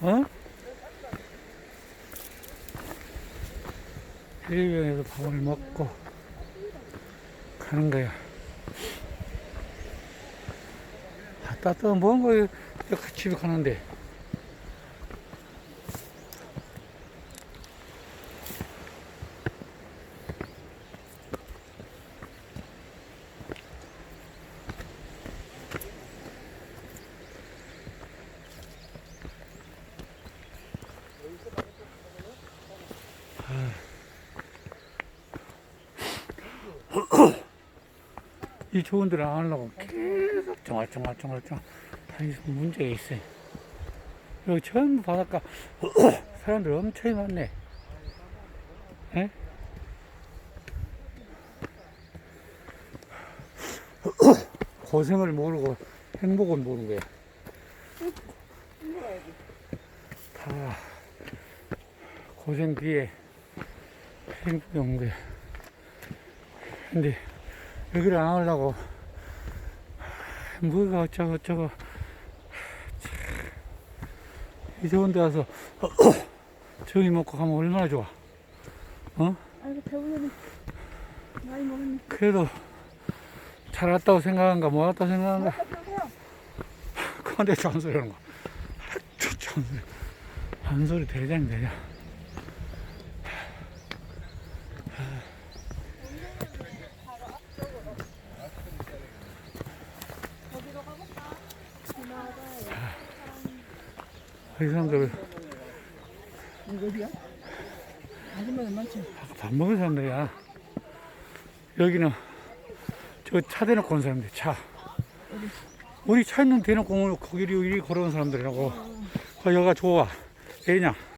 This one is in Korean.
어? 일병에서 밥을 먹고 가는 거야. 아, 따뜻한 뭔 거야. 집에 가는데. 이 좋은 데를 안 하려고 계속 정알정알정알정 다니서 문제가 있어요. 여기 전부 바닷가 사람들 엄청 많네. 예? 고생을 모르고 행복을 모르는 거야. 다 고생 뒤에 행복이 온 거야. 근데 여기를 안 하려고. 뭐가 어쩌고 어쩌고. 참, 이 좋은 데 와서 저기 먹고 가면 얼마나 좋아. 아이고 배부르네. 많이 먹었네. 그래도 잘 왔다고 생각한가 뭐 왔다고 생각한가? 그런데 잔소리 하는 거. 잔소리. 잔소리 대장 대장 이 사람들 이거 어디야? 아줌마들 많지? 밥 먹은 사람들이야. 여기는 저 차 대놓고 온 사람들, 차. 우리 차 있는 대놓고 거기를 이리 걸어온 사람들이라고. 그 여가 좋아. 왜냐?